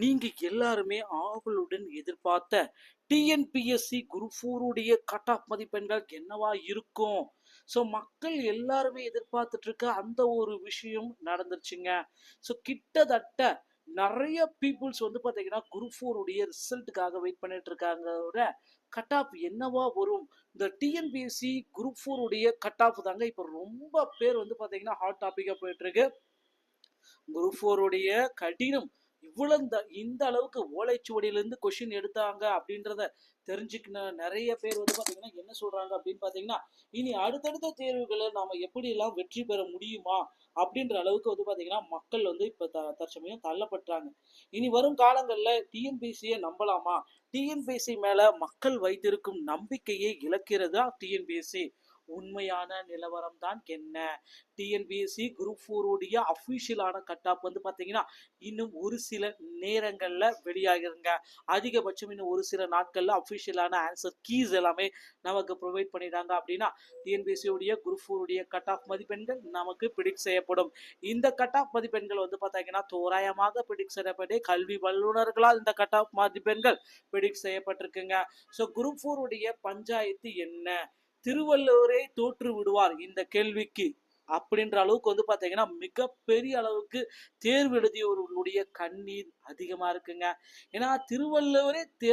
நீங்க எல்லாருமே ஆவலுடன் எதிர்பார்த்த டிஎன்பிஎஸ்சி குரூப் ஃபோருடைய கட் ஆஃப் மதிப்பெண்கள் என்னவா இருக்கும்? ஸோ மக்கள் எல்லாருமே எதிர்பார்த்துட்டு இருக்க அந்த ஒரு விஷயம் நடந்துருச்சுங்க. ஸோ கிட்டத்தட்ட நிறைய பீப்புள்ஸ் வந்து பார்த்தீங்கன்னா குரூப் ஃபோருடைய ரிசல்ட்டுக்காக வெயிட் பண்ணிட்டு இருக்காங்க கட் ஆஃப் என்னவா வரும்? இந்த டிஎன்பிஎஸ்சி குரூப் ஃபோருடைய கட் ஆஃப் தாங்க இப்போ ரொம்ப பேர் வந்து பார்த்தீங்கன்னா ஹாட் டாப்பிக்காக போயிட்டு இருக்கு குரூப் ஃபோருடைய கடினம் இவ்வளவு இந்த இந்த அளவுக்கு ஓலைச்சுவடியிலேருந்து கொஷின் எடுத்தாங்க அப்படின்றத தெரிஞ்சுக்கின நிறைய பேர் வந்து பார்த்தீங்கன்னா என்ன சொல்கிறாங்க அப்படின்னு பார்த்தீங்கன்னா இனி அடுத்தடுத்த தேர்வுகளை நாம் எப்படியெல்லாம் வெற்றி பெற முடியுமா அப்படின்ற அளவுக்கு வந்து பார்த்தீங்கன்னா மக்கள் வந்து இப்போ த தற்சமயம் தள்ளப்பட்டாங்க இனி வரும் காலங்களில் டிஎன்பிசியை நம்பலாமா? டிஎன்பிஎஸ்சி மேலே மக்கள் வைத்திருக்கும் நம்பிக்கையை இழக்கிறதா டிஎன்பிஎஸ்சி உண்மையான நிலவரம் தான் என்ன டிஎன்பிஎஸ்சி குரூப் ஃபோருடைய அஃபிஷியலான கட் ஆஃப் வந்து பார்த்தீங்கன்னா இன்னும் ஒரு சில நேரங்களில் வெளியாகிருங்க. அதிகபட்சம் இன்னும் ஒரு சில நாட்களில் அஃபிஷியலான ஆன்சர் கீஸ் எல்லாமே நமக்கு ப்ரொவைட் பண்ணிட்டாங்க அப்படின்னா டிஎன்பிஎஸ்சியுடைய குரூப் ஃபோருடைய கட் ஆஃப் மதிப்பெண்கள் நமக்கு பிடிக் செய்யப்படும். இந்த கட் ஆஃப் மதிப்பெண்கள் வந்து பார்த்தீங்கன்னா தோராயமாக பிடிக் செய்யப்பட்டு கல்வி வல்லுநர்களால் இந்த கட் ஆஃப் மதிப்பெண்கள் பிடிக் செய்யப்பட்டிருக்குங்க. ஸோ குரூப் ஃபோருடைய பஞ்சாயத்து என்ன? திருவள்ளுவரே தோற்று விடுவார் இந்த கேள்விக்கு. அப்படின்ற அளவுக்கு வந்து பார்த்தீங்கன்னா மிகப்பெரிய அளவுக்கு தேர்வு எழுதியவர்களுடைய கண்ணீர் அதிகமாக இருக்குங்க. ஏன்னா திருவள்ளுவரே தே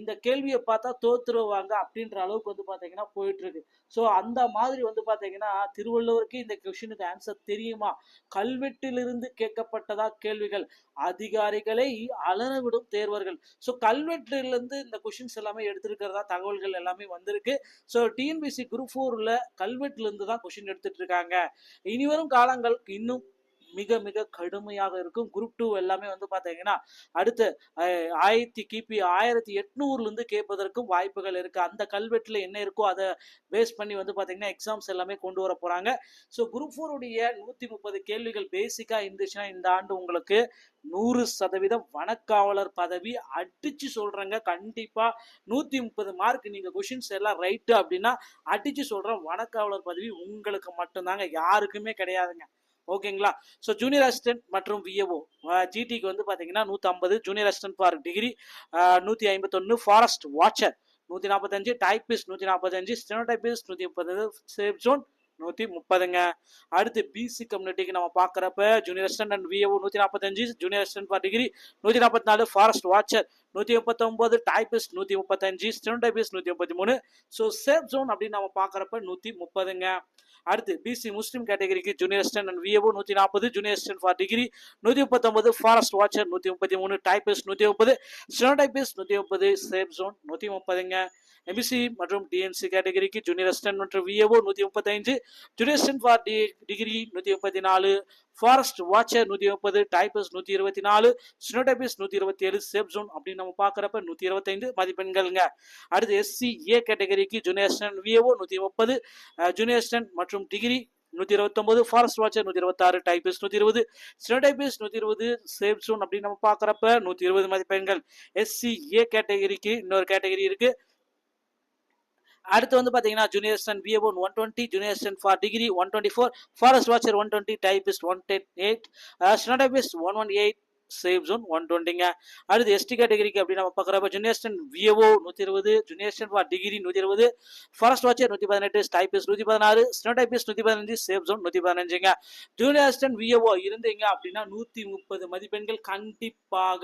இந்த கேள்வியை பார்த்தா தோத்துருவாங்க அப்படின்ற அளவுக்கு வந்து பார்த்தீங்கன்னா போயிட்டுருக்கு. ஸோ அந்த மாதிரி வந்து பார்த்தீங்கன்னா திருவள்ளுவருக்கு இந்த கொஷினுக்கு ஆன்சர் தெரியுமா? கல்வெட்டிலிருந்து கேட்கப்பட்டதா கேள்விகள்? அதிகாரிகளை அலறவிடும் தேர்வர்கள். ஸோ கல்வெட்டிலிருந்து இந்த கொஷின்ஸ் எல்லாமே எடுத்திருக்கிறதா தகவல்கள் எல்லாமே வந்திருக்கு. ஸோ டிஎன்பிசி குரூப் ஃபோரில் கல்வெட்டிலிருந்து தான் கொஷின் எடுத்துட்டு இருக்காங்க. இனிவரும் காலங்களுக்கு இன்னும் மிக மிக கடுமையாக இருக்கும். குரூப் டூ எல்லாமே வந்து பார்த்தீங்கன்னா அடுத்து ஆயிரத்தி கிபி ஆயிரத்தி எட்நூறுலேருந்து கேட்பதற்கும் வாய்ப்புகள் இருக்குது அந்த கல்வெட்டில் என்ன இருக்கோ அதை பேஸ் பண்ணி வந்து பார்த்தீங்கன்னா எக்ஸாம்ஸ் எல்லாமே கொண்டு வர போகிறாங்க ஸோ குரூப் ஃபோருடைய நூற்றி முப்பது கேள்விகள் பேசிக்காக இருந்துச்சுன்னா இந்த ஆண்டு உங்களுக்கு நூறு சதவீதம் வனக்காவலர் பதவி அடிச்சு சொல்றேங்க. கண்டிப்பா நூத்தி முப்பது மார்க் நீங்க கொஷின்ஸ் எல்லாம் ரைட்டு அப்படின்னா அடிச்சு சொல்றேன் வனக்காவலர் பதவி உங்களுக்கு மட்டும்தாங்க. யாருக்குமே கிடையாதுங்க. ஓகேங்களா? ஸோ ஜூனியர் அசிஸ்டன்ட் மற்றும் விஏஓ ஜிடிக்கு வந்து பார்த்தீங்கன்னா நூற்றி ஐம்பது ஜூனியர் அசிஸ்டன்ட் ஃபார் டிகிரி நூற்றி ஐம்பத்தொன்று ஃபாரஸ்ட் வாட்சர் நூற்றி நாற்பத்தஞ்சு டைப்பிஸ்ட் நூற்றி நாற்பத்தஞ்சு ஸ்டெனோடைபிஸ்ட் நூற்றி முப்பது சேஃப் ஜோன் நூற்றி முப்பதுங்க அடுத்து பிசி கம்யூனிட்டிக்கு நம்ம பார்க்குறப்ப ஜூனியர் அசிஸ்டன்ட் அண்ட் விஏஓ நூற்றி நாற்பத்தஞ்சு ஜூனியர் அசிஸ்டன்ட் ஃபார் டிகிரி நூற்றி நாற்பத்தி நாலு ஃபாரஸ்ட் வாட்சர் நூற்றி முப்பத்தொம்போது டைப்பிஸ்ட் நூற்றி முப்பத்தஞ்சு ஸ்டெனோடைபிஸ்ட் நூற்றி முப்பத்தி மூணு ஸோ சேஃப் ஜோன் அப்படின்னு நம்ம பார்க்குறப்ப நூற்றி முப்பதுங்க அடுத்து பிசி முஸ்லீம் கேட்டகரிக்கு ஜூனியர் அசிஸ்டன்ட் அண்ட் விஏஓ நூற்றி நாற்பது ஜூனியர் அசிஸ்டன்ட் ஃபார் டிகிரி நூற்றி முப்பத்தொம்பது ஃபாரஸ்ட் வாட்சர் நூற்றி முப்பத்தி மூணு டைப்பிஸ்ட் நூற்றி முப்பது ஸ்டெனோடைபிஸ்ட் நூற்றி முப்பது சேஃப் ஜோன் நூற்றி முப்பதுங்க எம்பிசி மற்றும் டிஎன்சி கேட்டகரிக்கு ஜூனியர் அசிஸ்டன்ட் மற்றும் விஏஓ நூற்றி முப்பத்தைந்து junior assistant for D degree நூற்றி முப்பத்தி நாலு ஃபாரஸ்ட் வாட்சர் நூற்றி முப்பது டைப்பஸ் நூற்றி இருபத்தி நாலு ஸ்னோடைபிஸ் நூற்றி இருபத்தி ஏழு சேஃப் ஜோன் அப்படின்னு நம்ம பார்க்குறப்ப நூற்றி இருபத்தைந்து மதிப்பெண்கள்ங்க. அடுத்து எஸ்சி ஏ கேட்டகரிக்கு ஜூனியர் அசிஸ்டன்ட் விஏஓ நூற்றி முப்பது ஜூனியர் அசிஸ்டன்ட் மற்றும் டிகிரி நூற்றி இருபத்தொம்பது ஃபாரஸ்ட் வாட்சர் நூற்றி இருபத்தாறு டைபிஸ் நூற்றி இருபது ஸ்னோடைபிஸ் நூற்றி இருபது சேஃப் ஜோன் அப்படின்னு நம்ம பார்க்குறப்ப நூற்றி இருபது மதிப்பெண்கள். எஸ்சி ஏ கேட்டகரிக்கு இன்னொரு கேட்டகரி இருக்குது அடுத்து வந்து பார்த்தீங்கன்னா junior assistant one one twenty junior assistant for degree one twenty four forest watcher one twenty typist one ten eight steno typist one one eight safe zone one டுவெண்ட்டிங்க அடுத்து எஸ்டி கேட்டகரிக்கு அப்படி நம்ம பார்க்குறப்ப ஜூனியர் அசிஸ்டன்ட் விஏஓ நூற்றி இருபது junior for degree நூற்றி இருபது ஃபாரஸ்ட் வாட்சர் நூற்றி பதினெட்டு ஸ்டைபிஸ் நூற்றி பதினாறு ஸ்னோடைபிஸ் நூற்றி பதினஞ்சு சேஃப் ஜோன் நூற்றி பதினஞ்சுங்க. ஜூனியர் விஏஓ இருந்தீங்க அப்படின்னா நூற்றி முப்பது மதிப்பெண்கள் கண்டிப்பாக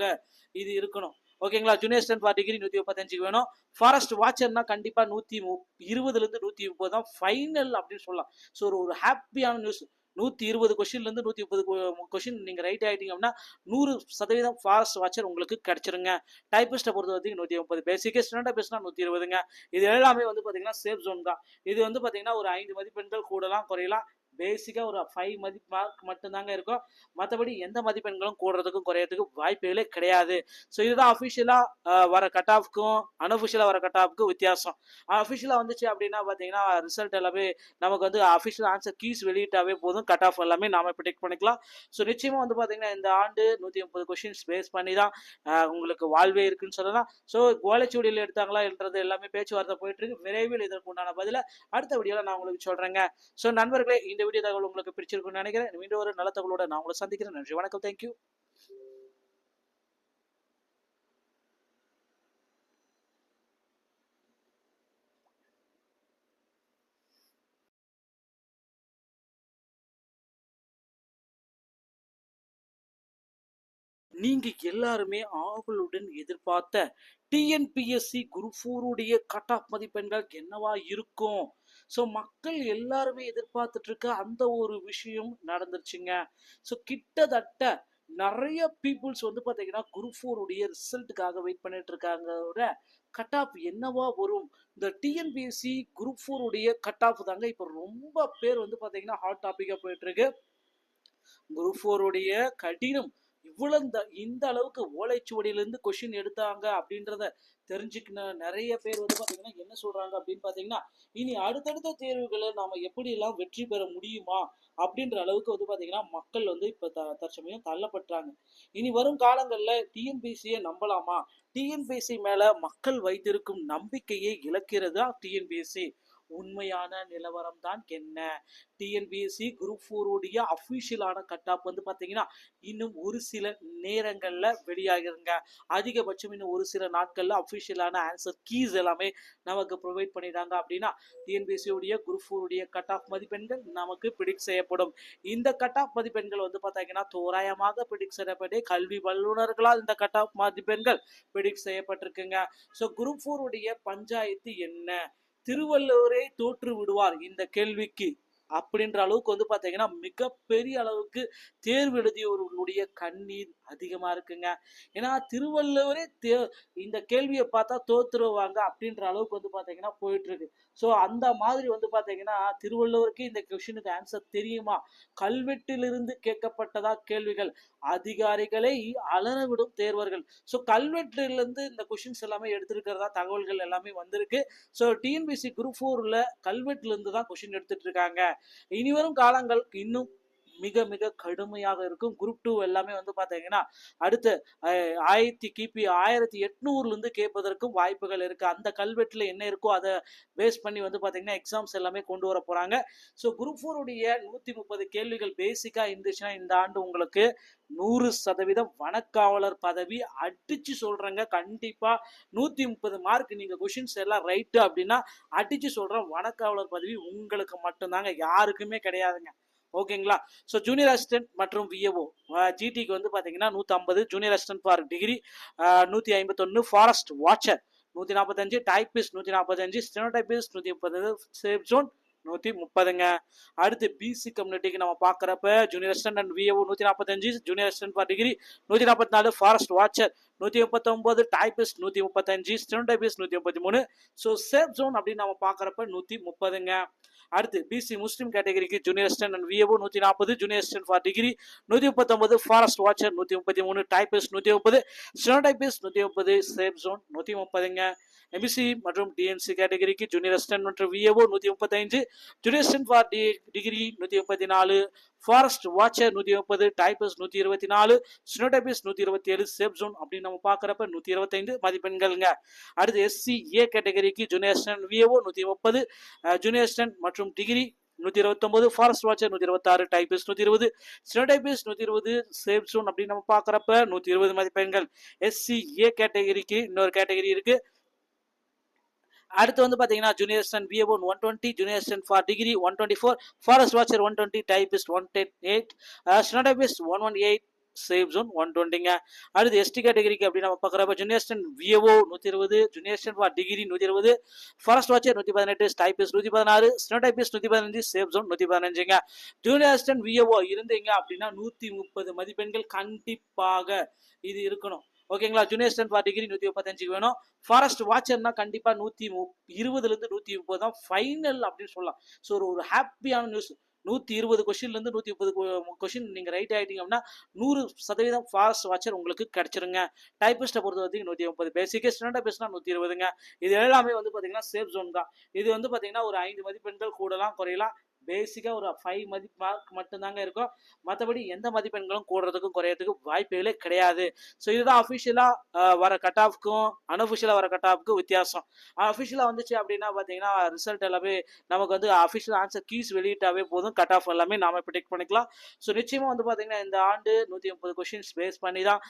இது இருக்கணும். ஓகேங்களா? ஜூனியர் ஸ்டென்ட் ஃபார் டிகிரி நூற்றி முப்பத்தஞ்சுக்கு வேணும். ஃபாரஸ்ட் வாட்சர்னா கண்டிப்பாக நூற்றி மு இருபதுலேருந்து நூற்றி முப்பது தான் ஃபைனல் அப்படின்னு சொல்லலாம். ஸோ ஒரு ஒரு ஹாப்பியான நியூஸ் நூற்றி இருபது கொஷின்லேருந்து நூற்றி முப்பது கொஷின் நீங்கள் ரைட் ஆகிட்டீங்க அப்படின்னா நூறு சதவீதம் ஃபாரஸ்ட் வாட்சர் உங்களுக்கு கிடச்சிருங்க. டைப்பிஸ்ட்டை பொறுத்த வரைக்கும் நூற்றி முப்பது பேசிக்கே ஸ்டாண்டர்ட் பேசினா நூற்றி இருபதுங்க இது எல்லாமே வந்து பார்த்தீங்கன்னா சேஃப் ஜோன் தான். இது வந்து பார்த்தீங்கன்னா ஒரு ஐந்து மதிப்பெண்கள் கூடலாம் குறையலாம். பேசிக்காக ஒரு ஃபைவ் மதி மார்க் மட்டும்தாங்க இருக்கும். மற்றபடி எந்த மதிப்பெண்களும் கூடுறதுக்கும் குறையிறதுக்கும் வாய்ப்புகளே கிடையாது. ஸோ இதுதான் அஃபிஷியலாக வர கட் ஆஃப்க்கும் அன்அஃபிஷியலாக வர கட் ஆஃப்க்கும் வித்தியாசம் அஃபிஷியலாக வந்துச்சு அப்படின்னா பார்த்தீங்கன்னா ரிசல்ட் எல்லாமே நமக்கு வந்து அஃபிஷியல் ஆன்சர் கீஸ் வெளியிட்டாவே போதும். கட் ஆஃப் எல்லாமே நாம ப்ரிடிக்ட் பண்ணிக்கலாம். ஸோ நிச்சயமாக வந்து பார்த்தீங்கன்னா இந்த ஆண்டு நூற்றி முப்பது கொஷின்ஸ் பேஸ் பண்ணி தான் உங்களுக்கு வாழ்வே இருக்குன்னு சொல்லலாம். ஸோ கோலச்சுவடியில் எடுத்தாங்களா என்றது எல்லாமே பேச்சுவார்த்தை போயிட்டு இருக்கு. விரைவில் இதற்கு உண்டான பதில அடுத்த வீடியோவில் நான் உங்களுக்கு சொல்கிறேங்க ஸோ நண்பர்களே இந்த இந்த வீடியோ தகவல் உங்களுக்கு பிடிச்சிருக்கும்னு நினைக்கிறேன். மீண்டும் ஒரு நல்ல தகவலோட நான் உங்களை சந்திக்கிறேன். நன்றி வணக்கம் தேங்க்யூ நீங்க எல்லாருமே ஆவலுடன் எதிர்பார்த்த டிஎன்பிஎஸ்சி குரூப் ஃபோருடைய கட் ஆஃப் மதிப்பெண்கள் என்னவா இருக்கும்? ஸோ மக்கள் எல்லாருமே எதிர்பார்த்துட்டு இருக்க அந்த ஒரு விஷயம் நடந்துருச்சுங்க. ஸோ கிட்டத்தட்ட நிறைய பீப்புள்ஸ் வந்து பார்த்தீங்கன்னா குரூப் ஃபோருடைய ரிசல்ட்டுக்காக வெயிட் பண்ணிட்டு இருக்காங்க கட் ஆஃப் என்னவா வரும்? இந்த டிஎன்பிஎஸ்சி குரூப் ஃபோருடைய கட் ஆஃப் தாங்க இப்போ ரொம்ப பேர் வந்து பார்த்தீங்கன்னா ஹாட் டாப்பிக்காக போயிட்டு இருக்கு குரூப் ஃபோருடைய கடினம் இவ்வளவு இந்த இந்த அளவுக்கு ஓலைச்சுவடியிலேருந்து கொஷின் எடுத்தாங்க அப்படின்றத தெரிஞ்சுக்கின நிறைய பேர் வந்து பார்த்தீங்கன்னா என்ன சொல்றாங்க அப்படின்னு பார்த்தீங்கன்னா இனி அடுத்தடுத்த தேர்வுகளை நாம எப்படியெல்லாம் வெற்றி பெற முடியுமா அப்படின்ற அளவுக்கு வந்து பார்த்தீங்கன்னா மக்கள் வந்து இப்போ த தற்சமயம் தள்ளப்பட்டாங்க இனி வரும் காலங்களில் டிஎன்பிசியை நம்பலாமா? டிஎன்பிசி மேல மக்கள் வைத்திருக்கும் நம்பிக்கையை இழக்கிறதா டிஎன்பிசி? உண்மையான நிலவரம் தான் என்ன டிஎன்பிஎஸ்சி குரூப் ஃபோருடைய அஃபிஷியலான கட் ஆஃப் வந்து பார்த்தீங்கன்னா இன்னும் ஒரு சில நேரங்களில் வெளியாகிருங்க. அதிகபட்சம் இன்னும் ஒரு சில நாட்களில் அஃபிஷியலான ஆன்சர் கீஸ் எல்லாமே நமக்கு ப்ரொவைட் பண்ணிட்டாங்க அப்படின்னா டிஎன்பிஎஸ்சியுடைய குரூப் ஃபோருடைய கட் ஆஃப் மதிப்பெண்கள் நமக்கு பிடிக் செய்யப்படும். இந்த கட் ஆஃப் மதிப்பெண்கள் வந்து பார்த்தீங்கன்னா தோராயமாக பிடிக் செய்யப்பட்டு கல்வி வல்லுநர்களால் இந்த கட் ஆஃப் மதிப்பெண்கள் பிடிக் செய்யப்பட்டிருக்குங்க. ஸோ குரூப் ஃபோருடைய பஞ்சாயத்து என்ன? திருவள்ளுவரே தோற்று விடுவார் இந்த கேள்விக்கு. அப்படின்ற அளவுக்கு வந்து பார்த்தீங்கன்னா மிகப்பெரிய அளவுக்கு தேர்வு எழுதியவர்களுடைய கண்ணீர் அதிகமாக இருக்குங்க. ஏன்னா திருவள்ளுவரே தே இந்த கேள்வியை பார்த்தா தோத்துருவாங்க அப்படின்ற அளவுக்கு வந்து பார்த்தீங்கன்னா போயிட்டுருக்கு. ஸோ அந்த மாதிரி வந்து பார்த்தீங்கன்னா திருவள்ளுவருக்கு இந்த கொஷினுக்கு ஆன்சர் தெரியுமா? கல்வெட்டிலிருந்து கேட்கப்பட்டதா கேள்விகள்? அதிகாரிகளை அலறவிடும் தேர்வர்கள். ஸோ கல்வெட்டிலிருந்து இந்த கொஷின்ஸ் எல்லாமே எடுத்திருக்கிறதா தகவல்கள் எல்லாமே வந்திருக்கு. ஸோ டிஎன்பிசி குரூப் ஃபோரில் கல்வெட்டிலிருந்து தான் கொஷின் எடுத்துட்டு இருக்காங்க. இனிவரும் காலங்களுக்கு இன்னும் மிக மிக கடுமையாக இருக்கும். குரூப் டூ எல்லாமே வந்து பார்த்தீங்கன்னா அடுத்து ஆயிரத்தி கிபி ஆயிரத்தி எட்நூறுலேருந்து கேட்பதற்கும் வாய்ப்புகள் இருக்குது அந்த கல்வெட்டில் என்ன இருக்கோ அதை பேஸ் பண்ணி வந்து பார்த்தீங்கன்னா எக்ஸாம்ஸ் எல்லாமே கொண்டு வர போகிறாங்க ஸோ குரூப் ஃபோருடைய நூற்றி முப்பது கேள்விகள் பேசிக்காக இருந்துச்சுன்னா இந்த ஆண்டு உங்களுக்கு நூறு சதவீதம் வனக்காவலர் பதவி அடிச்சு சொல்றேங்க. கண்டிப்பா நூத்தி முப்பது மார்க் நீங்க கொஷின்ஸ் எல்லாம் ரைட்டு அப்படின்னா அடிச்சு சொல்றேன் வனக்காவலர் பதவி உங்களுக்கு மட்டும்தாங்க. யாருக்குமே கிடையாதுங்க. ஓகேங்களா ஸோ ஜூனியர் அசிஸ்டன்ட் மற்றும் விஏஓ ஜிடிக்கு வந்து பார்த்தீங்கன்னா நூற்றம்பது ஜூனியர் அசிஸ்டன்ட் ஃபார் டிகிரி நூற்றி ஐம்பத்தொன்று ஃபாரஸ்ட் வாட்சர் நூற்றி நாற்பத்தஞ்சு டைப்பிஸ்ட் நூற்றி நாற்பத்தஞ்சு ஸ்டெனோடைப்பிஸ்ட் நூற்றி முப்பது சேஃப் ஜோன் நூற்றி முப்பதுங்க அடுத்து பிசி கம்யூனிட்டிக்கு நம்ம பார்க்குறப்ப ஜூனியர் அசிஸ்டன்ட் அண்ட் விஏஓ நூற்றி நாற்பத்தஞ்சு ஜூனியர் அசிஸ்டன்ட் ஃபார் டிகிரி நூற்றி நாற்பத்தி நாலு ஃபாரஸ்ட் வாட்சர் நூற்றி முப்பத்தொம்போது டைப்பிஸ்ட் நூற்றி முப்பத்தஞ்சு ஸ்டெனோடைப்பிஸ்ட் நூற்றி முப்பத்தி மூணு ஸோ சேஃப் ஜோன் அப்படின்னு நம்ம பார்க்குறப்ப நூற்றி முப்பதுங்க அடுத்து பிசி முஸ்லீம் கேட்டகரிக்கு ஜூனியர் அசிஸ்டன்ட் அண்ட் விஏஓ நூற்றி நாற்பது ஜூனியர் அசிஸ்டன்ட் ஃபார் டிகிரி நூற்றி முப்பத்தொம்பது ஃபாரஸ்ட் வாட்சர் நூற்றி முப்பத்தி மூணு டைப்பிஸ்ட் நூற்றி முப்பது ஸ்டெனோடைப்பிஸ்ட் நூற்றி முப்பது சேஃப் ஜோன் நூற்றி முப்பதுங்க எம்பிசி மற்றும் டிஎன்சி கேட்டகரிக்கு ஜூனியர் அசிஸ்டன்ட் மற்றும் விஏஓ நூற்றி முப்பத்தைந்து junior assistant for the degree நூற்றி முப்பத்தி நாலு ஃபாரஸ்ட் வாட்சர் நூற்றி முப்பது டைப்பஸ் நூற்றி இருபத்தி நாலு ஸ்னோடபிஸ் நூற்றி இருபத்தி ஏழு சேஃப் ஜோன் அப்படின்னு நம்ம பார்க்குறப்ப நூற்றி இருபத்தைந்து மதிப்பெண்கள்ங்க. அடுத்து எஸ்சி ஏ கேட்டகரிக்கு ஜூனியர் அசிஸ்டன்ட் விஏஓ நூற்றி முப்பது ஜூனியர் அசிஸ்டன்ட் மற்றும் டிகிரி நூற்றி இருபத்தொம்பது ஃபாரஸ்ட் வாட்சர் நூற்றி இருபத்தாறு டைபிஸ் நூற்றி இருபது ஸ்னோடைபிஸ் நூற்றி இருபது சேஃப் ஜோன் அப்படின்னு நம்ம பார்க்குறப்ப நூற்றி இருபது மதிப்பெண்கள். எஸ்சி ஏ கேட்டகரிக்கு இன்னொரு கேட்டகரி இருக்குது அடுத்து வந்து பார்த்தீங்கன்னா junior assistant one one twenty junior assistant for degree one twenty four forest watcher one twenty typist one ten eight steno typist one one eight safe zone one டுவெண்ட்டிங்க அடுத்து எஸ்டி கேட்டகரிக்கு அப்படி நம்ம பார்க்குறப்ப ஜூனியர் அசிஸ்டன்ட் விஏஓ நூற்றி இருபது junior for degree நூற்றி இருபது forest watcher நூற்றி பதினெட்டு ஸ்டைபிஸ் நூற்றி பதினாறு ஸ்னோடைபிஸ் நூற்றி பதினஞ்சு சேஃப் ஜோன் நூற்றி பதினஞ்சுங்க. ஜூனியர் அசிஸ்டன்ட் விஏஓ இருந்தீங்க அப்படின்னா நூற்றி முப்பது மதிப்பெண்கள் கண்டிப்பாக இது இருக்கணும். ஓகேங்களா? ஜூனியர் அசிஸ்டன்ட் ஃபார் டிகிரி நூற்றி முப்பத்தஞ்சுக்கு வேணும். ஃபாரஸ்ட் வாட்சர்னா கண்டிப்பாக நூற்றி மு இருபதுலேருந்து நூற்றி முப்பது தான் ஃபைனல் அப்படின்னு சொல்லலாம். ஸோ ஒரு ஒரு ஹாப்பியான நியூஸ் நூற்றி இருபது கொஷின்லேருந்து நூற்றி முப்பது கொஷின் நீங்கள் ரைட் ஆகிட்டீங்க அப்படின்னா நூறு சதவீதம் ஃபாரஸ்ட் வாட்சர் உங்களுக்கு கிடைச்சிருங்க. டைப்பிஸ்ட்டை பொறுத்த வரைக்கும் நூற்றி முப்பது பேசிக்கே ஸ்டாண்டர்ட் பேசினா நூற்றி இருபதுங்க இது எல்லாமே வந்து பார்த்தீங்கன்னா சேஃப் ஜோன் தான். இது வந்து பார்த்தீங்கன்னா ஒரு ஐந்து மதிப்பெண்கள் கூடலாம் குறையலாம். பேசிக்காக ஒரு ஃபைவ் மதிப்பு மார்க் மட்டும்தாங்க இருக்கும். மற்றபடி எந்த மதிப்பெண்களும் கூடுறதுக்கும் குறையறதுக்கும் வாய்ப்புகளே கிடையாது. ஸோ இதுதான் அஃபிஷியலாக வர கட் ஆஃப்க்கும் அன்அஃபிஷியலாக வர கட் ஆஃப்க்கும் வித்தியாசம். அஃபிஷியலாக வந்துச்சு அப்படின்னா பார்த்தீங்கன்னா ரிசல்ட் எல்லாமே நமக்கு வந்து அஃபிஷியல் ஆன்சர் கீஸ் வெளியிட்டாவே போதும். கட் ஆஃப் எல்லாமே நாம ப்ரிடிக்ட் பண்ணிக்கலாம். ஸோ நிச்சயமாக வந்து பார்த்தீங்கன்னா இந்த ஆண்டு நூற்றி முப்பது கொஷின்ஸ் பேஸ் பண்ணி தான்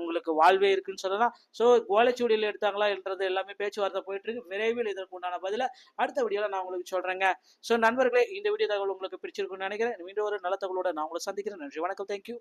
உங்களுக்கு வாழ்வே இருக்குன்னு சொல்லலாம். ஸோ கோலைச்சூடியில் எடுத்தாங்களா என்றது எல்லாமே பேச்சுவார்த்தை போயிட்டு இருக்கு. விரைவில் இதற்கு உண்டான பதில அடுத்த வீடியோவில் நான் உங்களுக்கு சொல்கிறேங்க ஸோ நண்பர்களே இந்த வீடியோ தகவல் உங்களுக்கு பிடிச்சிருக்குன்னு நினைக்கிறேன். மீண்டும் ஒரு நல்ல தகவலோட நான் உங்களை சந்திக்கிறேன். நன்றி. வணக்கம். தேங்க்யூ